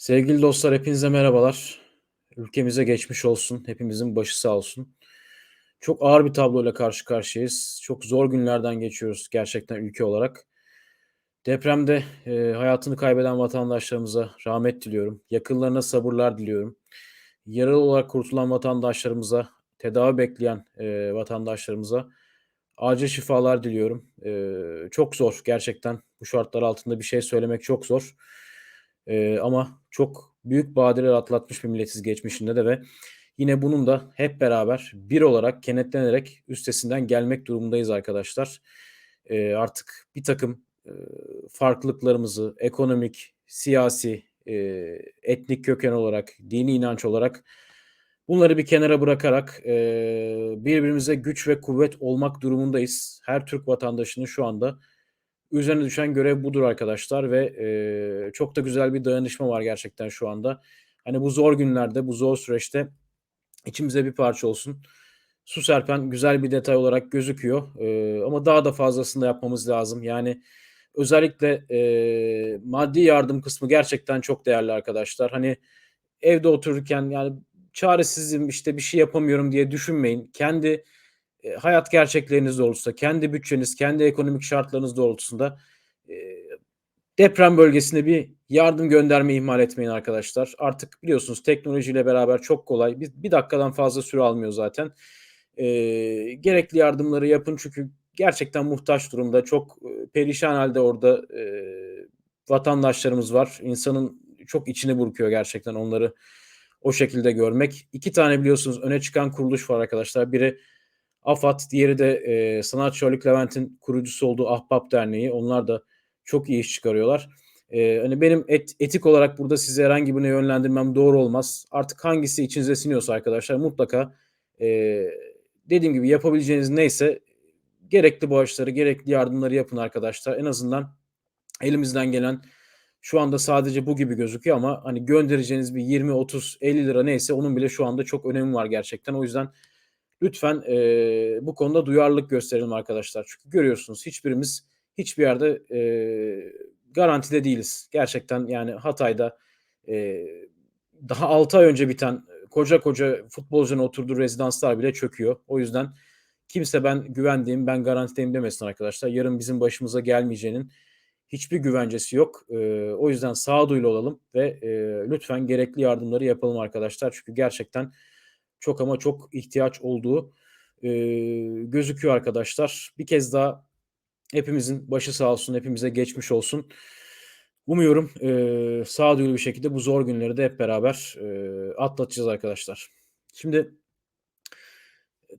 Sevgili dostlar hepinize merhabalar. Ülkemize geçmiş olsun. Hepimizin başı sağ olsun. Çok ağır bir tabloyla karşı karşıyayız. Çok zor günlerden geçiyoruz gerçekten ülke olarak. Depremde e, hayatını kaybeden vatandaşlarımıza rahmet diliyorum. Yakınlarına sabırlar diliyorum. Yaralı olarak kurtulan vatandaşlarımıza, tedavi bekleyen e, vatandaşlarımıza acil şifalar diliyorum. E, çok zor gerçekten bu şartlar altında bir şey söylemek çok zor. Eee, ama çok büyük badireler atlatmış bir milletiz geçmişinde de ve yine bunun da hep beraber bir olarak kenetlenerek üstesinden gelmek durumundayız arkadaşlar. Eee, artık birtakım, eee, farklılıklarımızı ekonomik, siyasi, eee, etnik köken olarak, dini inanç olarak bunları bir kenara bırakarak, eee, birbirimize güç ve kuvvet olmak durumundayız. Her Türk vatandaşının şu anda Üzerine düşen görev budur arkadaşlar ve, eee, çok da güzel bir dayanışma var gerçekten şu anda. Hani bu zor günlerde, bu zor süreçte içimize bir parça olsun. Su serpen güzel bir detay olarak gözüküyor, eee, ama daha da fazlasını da yapmamız lazım. Yani özellikle, eee, maddi yardım kısmı gerçekten çok değerli arkadaşlar. Hani evde otururken yani çaresizim, işte, bir şey yapamıyorum diye düşünmeyin. Kendi Eee, hayat gerçekleriniz doğrultusunda, kendi bütçeniz, kendi ekonomik şartlarınız doğrultusunda, eee, deprem bölgesine bir yardım göndermeyi ihmal etmeyin arkadaşlar. Artık biliyorsunuz teknolojiyle beraber çok kolay. Bir, bir dakikadan fazla süre almıyor zaten. Eee, gerekli yardımları yapın çünkü gerçekten muhtaç durumda. Çok eee, perişan halde orada eee, vatandaşlarımız var. İnsanın çok içini burkuyor gerçekten onları o şekilde görmek. İki tane biliyorsunuz öne çıkan kuruluş var arkadaşlar. Biri AFAD, diğeri de eee, sanatçı Haluk Levent'in kurucusu olduğu Ahbap Derneği. Onlar da çok iyi iş çıkarıyorlar. Eee, hani benim et, etik olarak burada size herhangi birine yönlendirmem doğru olmaz. Artık hangisi içinize siniyorsa arkadaşlar mutlaka eee, dediğim gibi yapabileceğiniz neyse gerekli bağışları, gerekli yardımları yapın arkadaşlar. En azından elimizden gelen şu anda sadece bu gibi gözüküyor ama hani göndereceğiniz bir 20, 30, 50 lira neyse onun bile şu anda çok önemi var gerçekten. O yüzden Lütfen eee, bu konuda duyarlılık gösterelim arkadaşlar. Çünkü görüyorsunuz hiçbirimiz hiçbir yerde eee, garantide değiliz. Gerçekten yani Hatay'da eee, daha 6 ay önce biten koca koca futbolcunun oturduğu rezidanslar bile çöküyor. O yüzden kimse ben güvendiğim, ben garantideyim demesin arkadaşlar. Yarın bizim başımıza gelmeyeceğinin hiçbir güvencesi yok. Eee, o yüzden sağduyulu olalım ve eee, lütfen gerekli yardımları yapalım arkadaşlar. Çünkü gerçekten çok ama çok ihtiyaç olduğu eee, gözüküyor arkadaşlar. Bir kez daha hepimizin başı sağ olsun, hepimize geçmiş olsun. Umuyorum eee sağduyulu bir şekilde bu zor günleri de hep beraber eee, atlatacağız arkadaşlar. Şimdi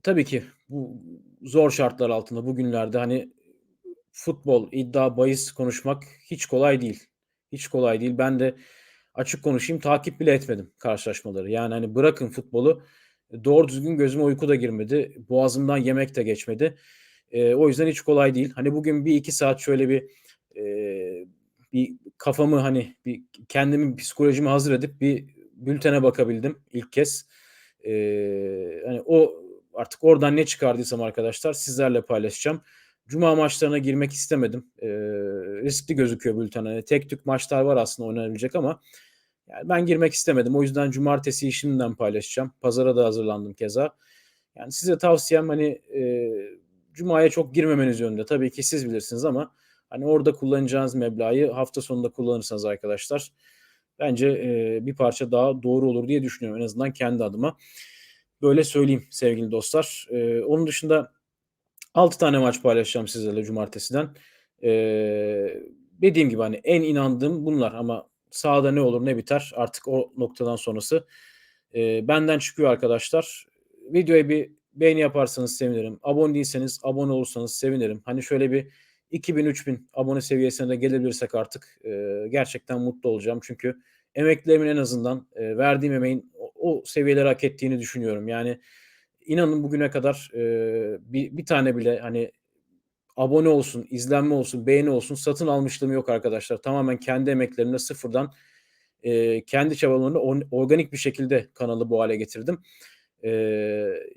tabii ki bu zor şartlar altında bugünlerde hani futbol, iddia, bahis konuşmak hiç kolay değil. Hiç kolay değil. Ben de açık konuşayım takip bile etmedim karşılaşmaları. Yani hani bırakın futbolu Doğru düzgün gözüme uyku da girmedi. Boğazımdan yemek de geçmedi. Eee, o yüzden hiç kolay değil. Hani bugün bir iki saat şöyle bir, eee, bir kafamı, hani, bir kendimi, psikolojimi hazır edip bir bültene bakabildim ilk kez. Eee, hani, o artık oradan ne çıkardıysam arkadaşlar sizlerle paylaşacağım. Cuma maçlarına girmek istemedim. Eee, riskli gözüküyor bülten. Hani, tek tük maçlar var aslında oynanabilecek ama yani ben girmek istemedim. O yüzden cumartesiyi şimdiden paylaşacağım. Pazara da hazırlandım keza. Yani size tavsiyem hani e, cumaya çok girmemeniz yönünde. Tabii ki siz bilirsiniz ama hani orada kullanacağınız meblağı hafta sonunda kullanırsanız arkadaşlar bence e, bir parça daha doğru olur diye düşünüyorum. En azından kendi adıma. Böyle söyleyeyim sevgili dostlar. E, onun dışında 6 tane maç paylaşacağım sizlerle cumartesiden. E, dediğim gibi hani en inandığım bunlar ama sahada ne olur ne biter artık o noktadan sonrası e, benden çıkıyor arkadaşlar. Videoya bir beğeni yaparsanız sevinirim. Abone değilseniz abone olursanız sevinirim. Hani şöyle bir 2000-3000 abone seviyesine de gelebilirsek artık e, gerçekten mutlu olacağım. Çünkü emeklerimin en azından e, verdiğim emeğin o, o seviyeleri hak ettiğini düşünüyorum. Yani inanın bugüne kadar e, bir, bir tane bile hani abone olsun, izlenme olsun, beğeni olsun satın almışlığım yok arkadaşlar. Tamamen kendi emeklerimle sıfırdan e, kendi çabalarımla organik bir şekilde kanalı bu hale getirdim. E,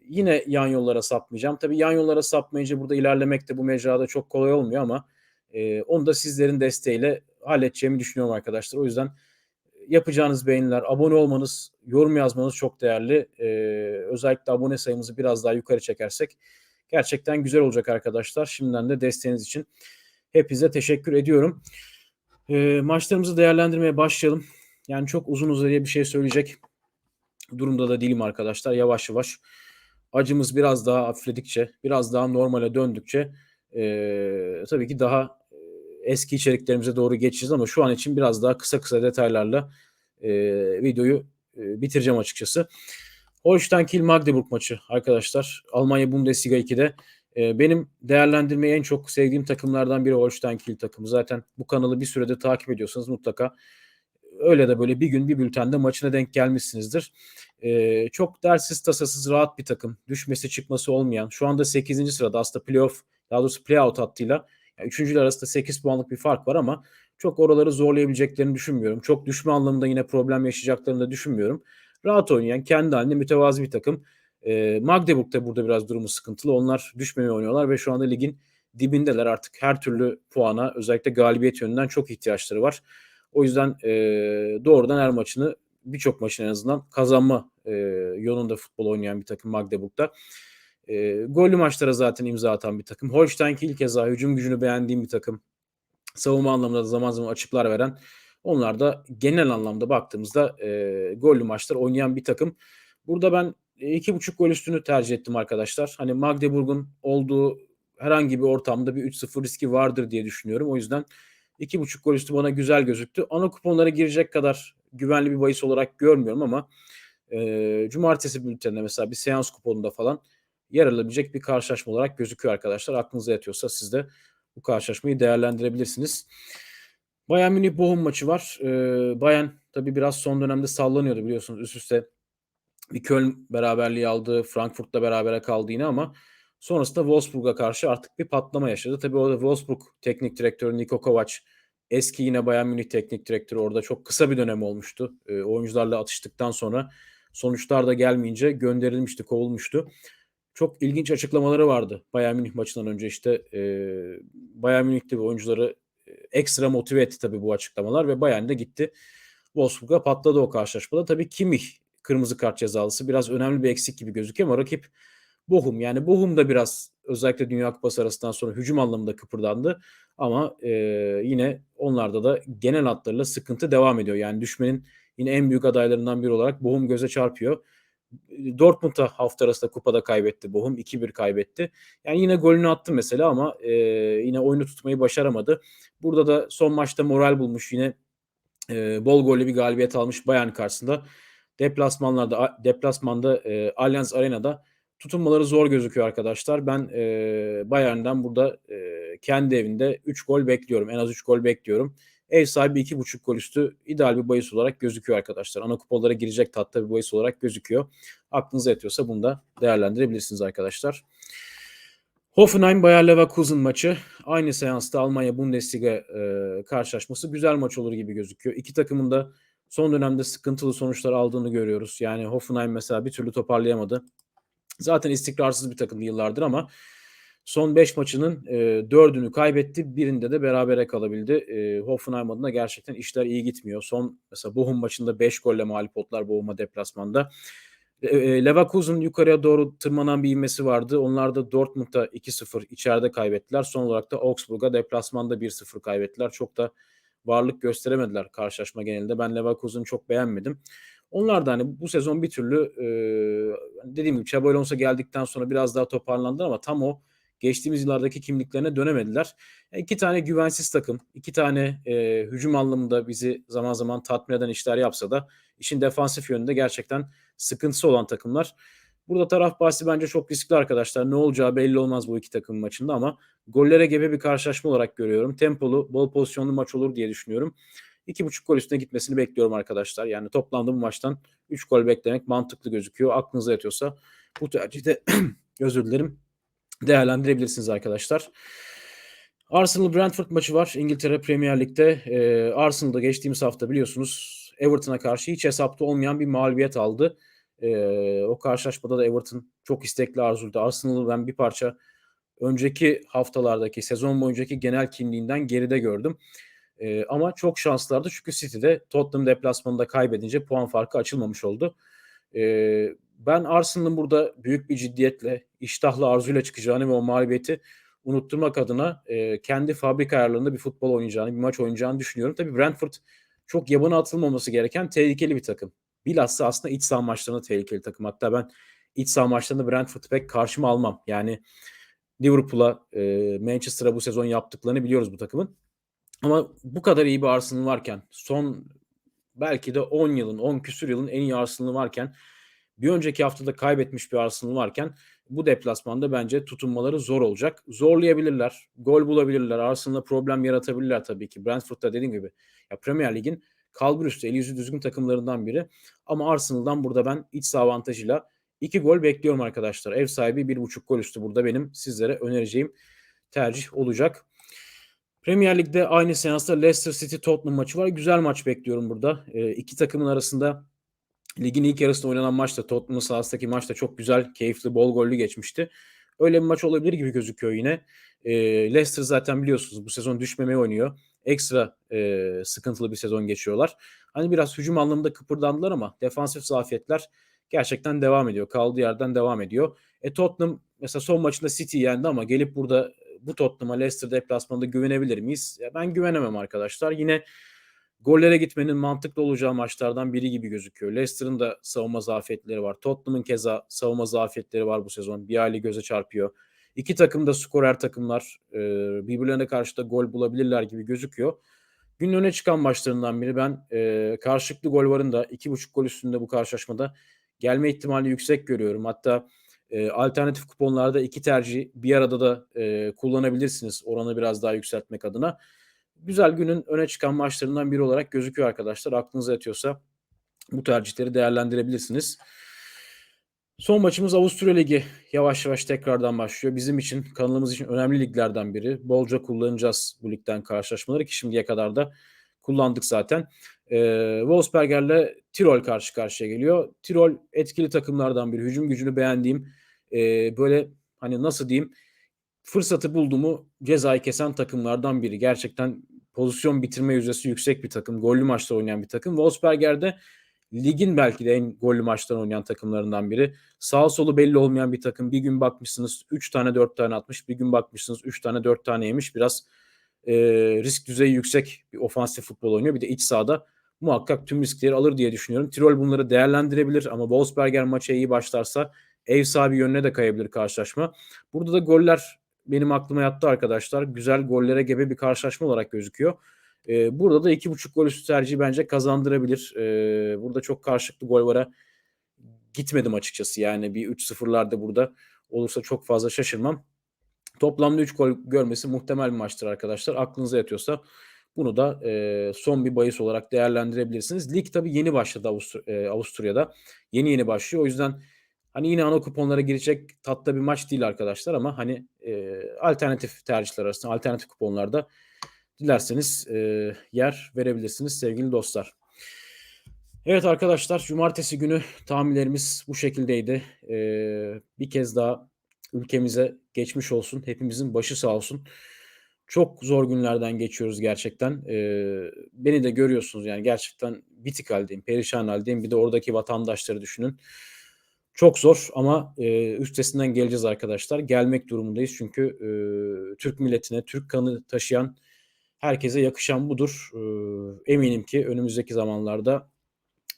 yine yan yollara sapmayacağım. Tabii yan yollara sapmayınca burada ilerlemek de bu mecrada çok kolay olmuyor ama e, onu da sizlerin desteğiyle halledeceğimi düşünüyorum arkadaşlar. O yüzden yapacağınız beğeniler, abone olmanız, yorum yazmanız çok değerli. E, özellikle abone sayımızı biraz daha yukarı çekersek gerçekten güzel olacak arkadaşlar. Şimdiden de desteğiniz için hepinize teşekkür ediyorum. E, maçlarımızı değerlendirmeye başlayalım. Yani çok uzun uzadıya bir şey söyleyecek durumda da değilim arkadaşlar. Yavaş yavaş acımız biraz daha hafifledikçe, biraz daha normale döndükçe e, tabii ki daha eski içeriklerimize doğru geçeceğiz ama şu an için biraz daha kısa kısa detaylarla e, videoyu e, bitireceğim açıkçası. Holstein Kiel Magdeburg maçı arkadaşlar. Almanya Bundesliga 2'de e, benim değerlendirmeyi en çok sevdiğim takımlardan biri Holstein Kiel takımı. Zaten bu kanalı bir sürede takip ediyorsanız mutlaka öyle de böyle bir gün bir bültende maçına denk gelmişsinizdir. Ee, çok dersiz tasasız rahat bir takım. Düşmesi çıkması olmayan. Şu anda 8. sırada aslında playoff daha doğrusu playout hattıyla yani üçüncüler arasında 8 puanlık bir fark var ama çok oraları zorlayabileceklerini düşünmüyorum. Çok düşme anlamında yine problem yaşayacaklarını da düşünmüyorum. Rahat oynayan, kendi halinde mütevazi bir takım. E, Magdeburg da burada biraz durumu sıkıntılı. Onlar düşmemeye oynuyorlar ve şu anda ligin dibindeler. Artık her türlü puana özellikle galibiyet yönünden çok ihtiyaçları var. O yüzden e, doğrudan her maçını birçok maçın en azından kazanma e, yolunda futbol oynayan bir takım Magdeburg'da. E, gollü maçlara zaten imza atan bir takım. Holstein ilk keza hücum gücünü beğendiğim bir takım. Savunma anlamında da zaman zaman açıklar veren. Onlar da genel anlamda baktığımızda e, gollü maçlar oynayan bir takım. Burada ben iki buçuk gol üstünü tercih ettim arkadaşlar. Hani Magdeburg'un olduğu herhangi bir ortamda bir 3-0 riski vardır diye düşünüyorum. O yüzden iki buçuk gol üstü bana güzel gözüktü. Ana kuponlara girecek kadar güvenli bir bahis olarak görmüyorum ama e, cumartesi bülteninde mesela bir seans kuponunda falan yer alabilecek bir karşılaşma olarak gözüküyor arkadaşlar. Aklınıza yatıyorsa siz de bu karşılaşmayı değerlendirebilirsiniz. Bayern Münih Bochum maçı var. Ee, Bayern tabi biraz son dönemde sallanıyordu biliyorsunuz üst üste bir Köln beraberliği aldı. Frankfurt'la berabere kaldı yine ama sonrasında Wolfsburg'a karşı artık bir patlama yaşadı. Tabi orada Wolfsburg teknik direktörü Niko Kovac eski yine Bayern Münih teknik direktörü orada çok kısa bir dönem olmuştu. E, oyuncularla atıştıktan sonra sonuçlar da gelmeyince gönderilmişti, kovulmuştu çok ilginç açıklamaları vardı Bayern Münih maçından önce işte e, Bayern Münih'te oyuncuları ekstra motive etti tabii bu açıklamalar ve Bayern de gitti Wolfsburg'a patladı o karşılaşmada. Tabii Kimmich kırmızı kart cezalısı biraz önemli bir eksik gibi gözüküyor ama rakip Bochum yani Bochum da biraz özellikle Dünya Kupası arasından sonra hücum anlamında kıpırdandı ama e, yine onlarda da genel hatlarıyla sıkıntı devam ediyor. Yani düşmenin yine en büyük adaylarından biri olarak Bochum göze çarpıyor. Dortmund'a hafta arasında kupada kaybetti Bochum. 2-1 kaybetti. Yani yine golünü attı mesela ama e, yine oyunu tutmayı başaramadı. Burada da son maçta moral bulmuş yine e, bol gollü bir galibiyet almış Bayern karşısında. Deplasmanlarda deplasmanda e, Allianz Arena'da tutunmaları zor gözüküyor arkadaşlar. Ben e, Bayern'den burada e, kendi evinde 3 gol bekliyorum. En az 3 gol bekliyorum. Ev sahibi 2.5 gol üstü ideal bir bahis olarak gözüküyor arkadaşlar. Ana kupalara girecek tatta bir bahis olarak gözüküyor. Aklınıza yatıyorsa bunu da değerlendirebilirsiniz arkadaşlar. Hoffenheim Bayer Leverkusen maçı aynı seansta Almanya Bundesliga e, karşılaşması güzel maç olur gibi gözüküyor. İki takımın da son dönemde sıkıntılı sonuçlar aldığını görüyoruz. Yani Hoffenheim mesela bir türlü toparlayamadı. Zaten istikrarsız bir takım yıllardır ama Son 5 maçının e, 4'ünü kaybetti. Birinde de berabere kalabildi. E, Hoffenheim adına gerçekten işler iyi gitmiyor. Son mesela Bochum maçında 5 golle mağlup oldular Bochum'a deplasmanda. E, e, Leverkusen yukarıya doğru tırmanan bir inmesi vardı. Onlar da Dortmund'da 2-0 içeride kaybettiler. Son olarak da Augsburg'a deplasmanda 1-0 kaybettiler. Çok da varlık gösteremediler karşılaşma genelinde. Ben Leverkusen'ı çok beğenmedim. Onlar da hani bu sezon bir türlü e, dediğim gibi Alonso geldikten sonra biraz daha toparlandı ama tam o geçtiğimiz yıllardaki kimliklerine dönemediler. Yani iki tane güvensiz takım, iki tane e, hücum anlamında bizi zaman zaman tatmin eden işler yapsa da işin defansif yönünde gerçekten sıkıntısı olan takımlar. Burada taraf bahsi bence çok riskli arkadaşlar. Ne olacağı belli olmaz bu iki takım maçında ama gollere gebe bir karşılaşma olarak görüyorum. Tempolu, bol pozisyonlu maç olur diye düşünüyorum. 2.5 gol üstüne gitmesini bekliyorum arkadaşlar. Yani toplamda bu maçtan 3 gol beklemek mantıklı gözüküyor. Aklınıza yatıyorsa bu tercihte özür dilerim değerlendirebilirsiniz arkadaşlar. Arsenal Brentford maçı var İngiltere Premier Lig'de. Ee, Arsenal'da geçtiğimiz hafta biliyorsunuz Everton'a karşı hiç hesapta olmayan bir mağlubiyet aldı. Ee, o karşılaşmada da Everton çok istekli arzuldu. Arsenal'ı ben bir parça önceki haftalardaki sezon boyuncaki genel kimliğinden geride gördüm. Eee, ama çok şanslılardı çünkü City'de Tottenham deplasmanında kaybedince puan farkı açılmamış oldu. Eee, ben Arsenal'ın burada büyük bir ciddiyetle, iştahla, arzuyla çıkacağını ve o mağlubiyeti unutturmak adına, eee, kendi fabrika ayarlarında bir futbol oynayacağını, bir maç oynayacağını düşünüyorum. Tabii Brentford çok yabana atılmaması gereken tehlikeli bir takım. Bilhassa aslında iç saha maçlarında tehlikeli takım. Hatta ben iç saha maçlarında Brentford'u pek karşıma almam. Yani Liverpool'a, eee, Manchester'a bu sezon yaptıklarını biliyoruz bu takımın. Ama bu kadar iyi bir Arsenal varken, son belki de 10 yılın, 10 küsur yılın en iyi Arsenal'ı varken, bir önceki haftada kaybetmiş bir Arsenal varken bu deplasmanda bence tutunmaları zor olacak. Zorlayabilirler, gol bulabilirler, Arsenal'a problem yaratabilirler tabii ki. Brentford da dediğim gibi ya Premier Lig'in kalburüstü, eli yüzü düzgün takımlarından biri. Ama Arsenal'dan burada ben iç saha avantajıyla 2 gol bekliyorum arkadaşlar. Ev sahibi 1.5 gol üstü burada benim sizlere önereceğim tercih olacak. Premier Lig'de aynı seansta Leicester City Tottenham maçı var. Güzel maç bekliyorum burada. E, iki takımın arasında ligin ilk yarısında oynanan maçta Tottenham'ın sahasındaki maçta çok güzel, keyifli, bol gollü geçmişti. Öyle bir maç olabilir gibi gözüküyor yine. E, Leicester zaten biliyorsunuz bu sezon düşmemeye oynuyor. Ekstra e, sıkıntılı bir sezon geçiyorlar. Hani biraz hücum anlamında kıpırdandılar ama defansif zafiyetler gerçekten devam ediyor. Kaldığı yerden devam ediyor. E Tottenham mesela son maçında City yendi ama gelip burada bu Tottenham'a Leicester deplasmanında güvenebilir miyiz? Ya ben güvenemem arkadaşlar. Yine gollere gitmenin mantıklı olacağı maçlardan biri gibi gözüküyor. Leicester'ın da savunma zafiyetleri var. Tottenham'ın keza savunma zafiyetleri var bu sezon. Bir aile göze çarpıyor. İki takım da skorer takımlar. E, birbirlerine karşı da gol bulabilirler gibi gözüküyor. Günün öne çıkan maçlarından biri ben e, karşılıklı gol varın da 2.5 gol üstünde bu karşılaşmada gelme ihtimali yüksek görüyorum. Hatta e, alternatif kuponlarda iki tercih bir arada da kullanabilirsiniz oranı biraz daha yükseltmek adına. Güzel günün öne çıkan maçlarından biri olarak gözüküyor arkadaşlar. Aklınıza yatıyorsa bu tercihleri değerlendirebilirsiniz. Son maçımız Avusturya Ligi yavaş yavaş tekrardan başlıyor. Bizim için, kanalımız için önemli liglerden biri. Bolca kullanacağız bu ligden karşılaşmaları ki şimdiye kadar da kullandık zaten. Ee, Wolfsberger'le Tirol karşı karşıya geliyor. Tirol etkili takımlardan biri. Hücum gücünü beğendiğim e, böyle hani nasıl diyeyim fırsatı buldu mu cezayı kesen takımlardan biri. Gerçekten pozisyon bitirme yüzdesi yüksek bir takım. Gollü maçta oynayan bir takım. Wolfsberger'de ligin belki de en gollü maçtan oynayan takımlarından biri. Sağ solu belli olmayan bir takım. Bir gün bakmışsınız 3 tane 4 tane atmış. Bir gün bakmışsınız 3 tane 4 tane yemiş. Biraz e, risk düzeyi yüksek bir ofansif futbol oynuyor. Bir de iç sahada muhakkak tüm riskleri alır diye düşünüyorum. Tirol bunları değerlendirebilir ama Wolfsberger maça iyi başlarsa ev sahibi yönüne de kayabilir karşılaşma. Burada da goller benim aklıma yattı arkadaşlar. Güzel gollere gebe bir karşılaşma olarak gözüküyor. Ee, burada da 2.5 gol üstü tercihi bence kazandırabilir. Ee, burada çok karşılıklı gol vara gitmedim açıkçası. Yani bir 3-0'larda burada olursa çok fazla şaşırmam. Toplamda 3 gol görmesi muhtemel bir maçtır arkadaşlar. Aklınıza yatıyorsa bunu da e, son bir bahis olarak değerlendirebilirsiniz. Lig tabii yeni başladı Avustur- e, Avusturya'da. Yeni yeni başlıyor. O yüzden hani yine ana kuponlara girecek tatlı bir maç değil arkadaşlar ama hani e, alternatif tercihler arasında alternatif kuponlarda dilerseniz e, yer verebilirsiniz sevgili dostlar. Evet arkadaşlar cumartesi günü tahminlerimiz bu şekildeydi. E, bir kez daha ülkemize geçmiş olsun. Hepimizin başı sağ olsun. Çok zor günlerden geçiyoruz gerçekten. Ee, beni de görüyorsunuz yani gerçekten bitik haldeyim, perişan haldeyim. Bir de oradaki vatandaşları düşünün. Çok zor ama e, üstesinden geleceğiz arkadaşlar. Gelmek durumundayız çünkü e, Türk milletine, Türk kanı taşıyan herkese yakışan budur. E, eminim ki önümüzdeki zamanlarda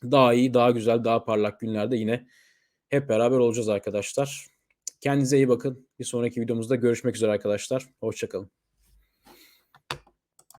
daha iyi, daha güzel, daha parlak günlerde yine hep beraber olacağız arkadaşlar. Kendinize iyi bakın. Bir sonraki videomuzda görüşmek üzere arkadaşlar. Hoşçakalın.